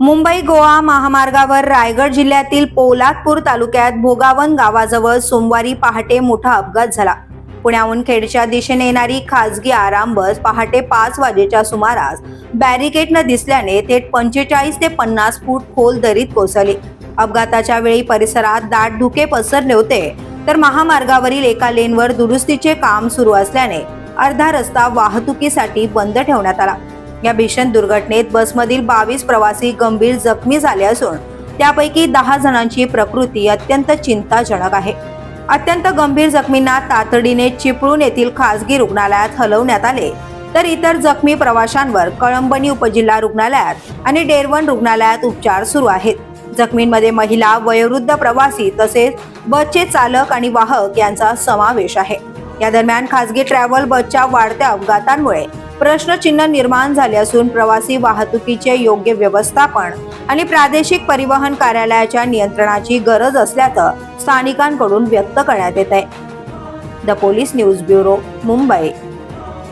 मुंबई गोवा महामार्गावर रायगड जिल्ह्यातील पोलादपूर तालुक्यात भोगावन गावाजवळ सोमवारी पहाटे मोठा अपघात झाला. पुण्याहून खेडच्या दिशेने येणारी खासगी आराम बस पहाटे पाच वाजेच्या सुमारास बॅरिकेड न दिसल्याने थेट पंचेचाळीस ते पन्नास फूट खोल दरीत कोसळली. अपघाताच्या वेळी परिसरात दाट धुके पसरले होते तर महामार्गावरील एका लेनवर दुरुस्तीचे काम सुरू असल्याने अर्धा रस्ता वाहतुकीसाठी बंद ठेवण्यात आला. या भीषण दुर्घटनेत बसमधील बावीस प्रवासी गंभीर जखमी झाले असून त्यापैकी दहा जणांची प्रकृती अत्यंत चिंताजनक आहे. अत्यंत गंभीर जखमींना तातडीने चिपळूण येथील खासगी रुग्णालयात हलवण्यात आले. तर इतर जखमी प्रवाशांवर कळंबणी उपजिल्हा रुग्णालयात आणि डेरवण रुग्णालयात उपचार सुरू आहेत. जखमींमध्ये महिला वयोवृद्ध प्रवासी तसेच बसचे चालक आणि वाहक यांचा समावेश आहे. या दरम्यान खासगी ट्रॅव्हल बसच्या वाढत्या अपघातांमुळे प्रश्नचिन्ह निर्माण झाले असून प्रवासी वाहतुकीचे योग्य व्यवस्थापन आणि प्रादेशिक परिवहन कार्यालयाच्या नियंत्रणाची गरज असल्याचं स्थानिकांकडून व्यक्त करण्यात येत आहे. The police news bureau Mumbai.